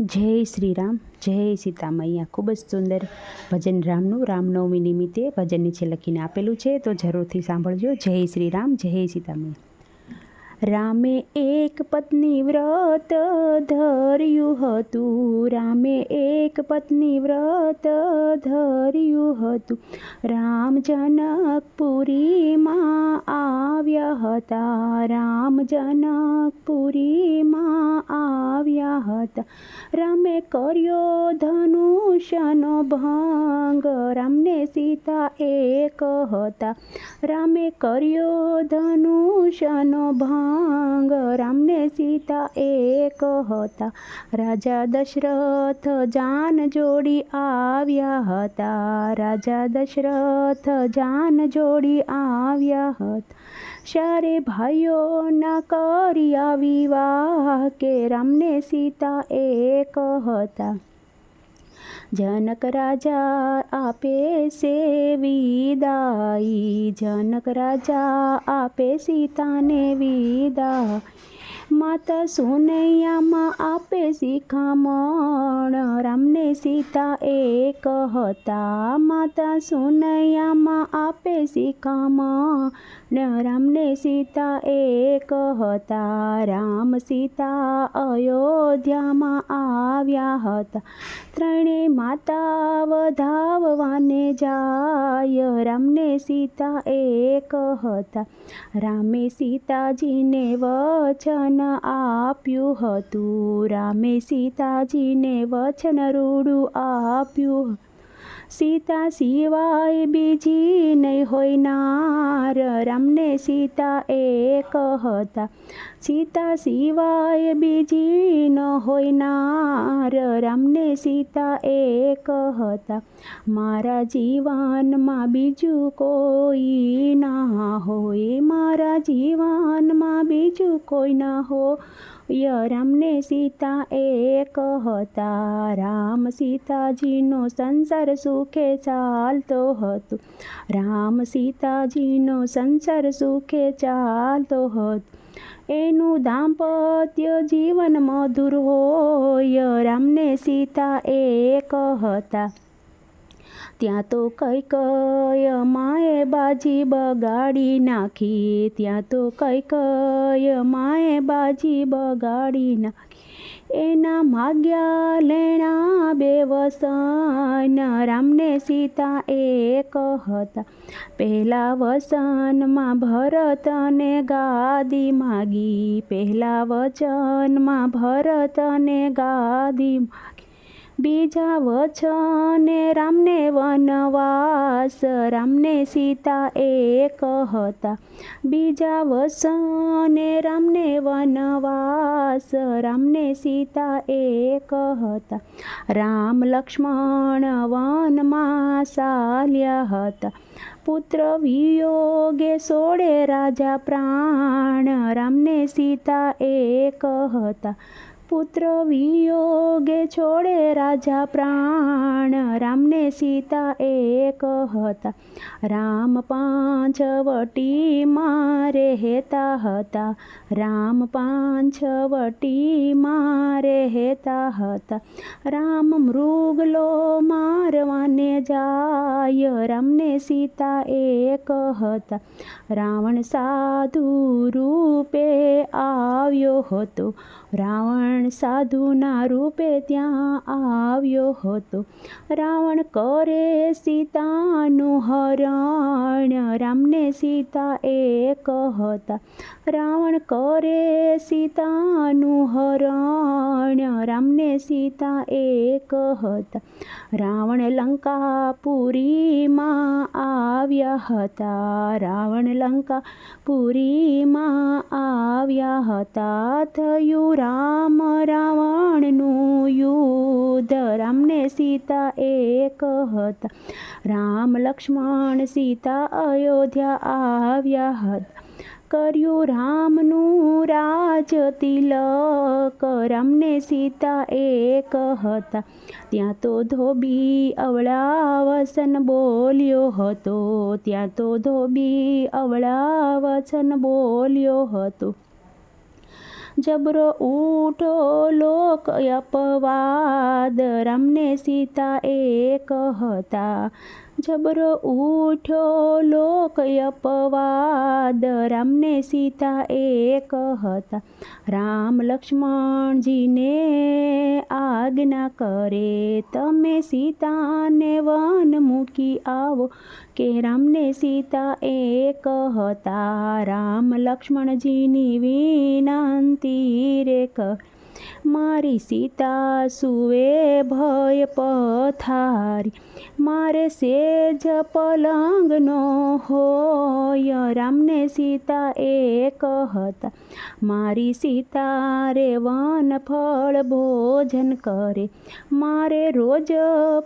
જય શ્રી રામ જય સીતામૈયા. ખૂબ જ સુંદર ભજન રામનું, રામનવમી નિમિત્તે ભજન નીચે લખીને આપેલું છે. તો જરૂરથી સાંભળજો. જય શ્રી રામ જય સીતામૈયા. રામે એક પત્ની વ્રત ધર્યું હતું. રામે એક પત્ની વ્રત ધર્યું હતું. રામ જનકપુરીમાં આવ્યા હતા. રામ જનકપુરીમાં આવ્યા હતા રામે કર્યો ધનુષનો ભંગ રામને સીતા એક હતા. રામે કર્યો ધનુષનો ભંગ રામને સીતા એક હતા. રાજા દશરથ જાન જોડી આવ્યા હતા. રાજા દશરથ જાન જોડી આવ્યા હતા. શારે ભાઈઓના કર્યા વિવાહ કે રામને સીતા એક હતા. જનક રાજા આપે સે વિદાઈ જનક રાજા આપે સીતાને વિદા માતા સુનૈયામાં આપે શિખામણ રામને સીતા એક હતા માતા સુનૈયામાં આપે શિખામણ રામને સીતા એક હતા રામ સીતા અયોધ્યામાં આવ્યા હતા ત્રણેય માતા વધાવવાને જાય. રામને સીતા એક હતા. રામે સીતાજીને વચન આપ્યું હતું. રામે સીતાજીને વચન રૂડું આપ્યું સીતા સિવાય બીજી નહીં હોય નાર રામને સીતા એક હતા સીતા સિવાય બીજી ન હોય નાર રામને સીતા એક હતા મારા જીવનમાં બીજું કોઈ ના હોય. મારા જીવનમાં બીજું કોઈ ના હોય રામને સીતા એક હતા રામ સીતાજીનો સંસાર સુખે ચાલતો હતો. રામ સીતાજીનો સંસાર સુખે ચાલતો હતો. એનું દાંપત્ય જીવન મધુર હોય, રામને સીતા એક હતા ત્યાં તો કઈ કય માએ બાજી બગાડી નાખી. ત્યાં તો કઈ કય માએ બાજી બગાડી નાખી. એના માગ્યા લેણા બે વસન, રામને સીતા એક હતા. પહેલા વસનમાં ભરતને ગાદી માગી. પહેલા વચનમાં ભરતને ગાદી માગી બીજા વચને રામને વનવાસ, રામને સીતા એક હતા બીજા વસને રામને વનવાસ, રામને સીતા એક હતા રામ લક્ષ્મણ વનમાં ચાલ્યા હતા. પુત્ર વિયોગે સોડે રાજા પ્રાણ, રામને સીતા એક હતા પુત્ર વિયોગે છોડે રાજા પ્રાણ. રામને સીતા એક હતા. રામ પાંચવટીમાં હેતા હતા. રામ પાંચવટીમાં હેતા હતા. રામ મૃગલો મારવાને જાય. રામને સીતા એક હતા. રાવણ સાધુ રૂપે આવ્યો હતો. રાવણ સાધુના રૂપે ત્યાં આવ્યો હતો. રાવણ કરે સીતાનું હરણ, રામને સીતા એક હતા. રાવણ કરે સીતાનું હરણ, રામને સીતા એક હતા. રાવણ લંકા પુરીમાં આવ્યા હતા. રાવણ લંકા પુરીમાં આવ્યા હતા. થયું રામ રાવણનું યુદ્ધ રામને સીતા એક હતા. રામ લક્ષ્મણ સીતા અયોધ્યા આવ્યા હતા. કર્યું રામનું રાજ તિલક રામને સીતા એક હતા. ત્યાં તો ધોબી અવળાવસન બોલ્યો હતો. ત્યાં તો ધોબી અવળાવસન બોલ્યો હતો. જબરો ઉઠો, લોક અપવાદ. રામને સીતા એક હતા. જબરો ઉઠો, લોક અપવાદ. રામને સીતા એક હતા. રામ લક્ષ્મણજીને આજ્ઞા કરે, તમે સીતાને વન મૂકી આવો કે રામને સીતા એક હતા રામ લક્ષ્મણજીની વિનંતી રે કર મારી સીતા સુવે ભય પથારી. મારે સેજ પલંગનો હોય, રામને સીતા એક હતા. મારી સીતા રે વન ફળ ભોજન કરે. મારે રોજ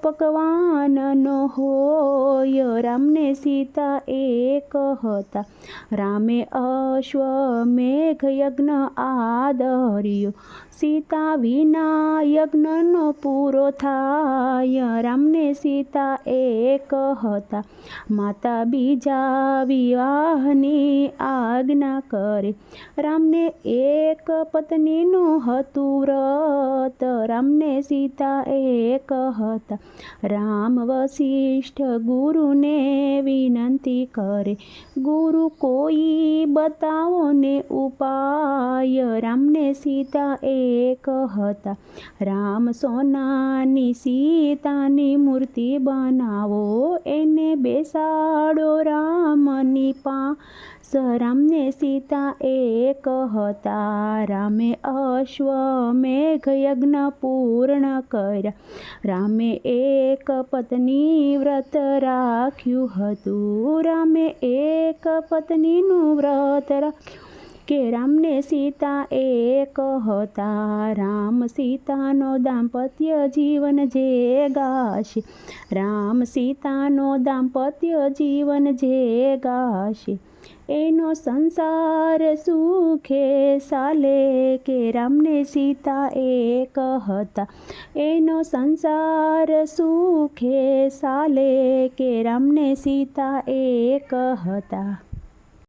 પકવાનનો હોય, રામને સીતા એક હતા. રામે અશ્વમેઘ યજ્ઞ આદર્યો. સીતા વિના યજ્ઞનો પૂરો થાય. રામને સીતા એક હતા. માતા બીજા વિવાહની આજ્ઞા કરે. રામને એક પત્નીનું હતું વ્રત. રામને સીતા એક હતા રામ વશિષ્ઠ ગુરુને વિનંતી કરે, ગુરુ કોઈ બતાવો ને ઉપાય. રામને સીતા એક હતા રામ સોનાની સીતાની મૂર્તિ બનાવો, એને બેસાડો રામની પાસ રામને સીતા એક હતા રામે અશ્વમેઘ યજ્ઞ પૂર્ણ કર્યા. રામે એક પત્ની વ્રત રાખ્યું હતું. રામે એક પત્નીનું વ્રત રાખ્યું કે રામને સીતા એક હતા રામ સીતાનો દાંપત્ય જીવન જે ગાશે. રામ સીતાનો દાંપત્ય જીવન જે ગાશે. એનો સંસાર સુખે સાલે કે રામને સીતા એક હતા. એનો સંસાર સુખે સાલે કે રામને સીતા એક હતા.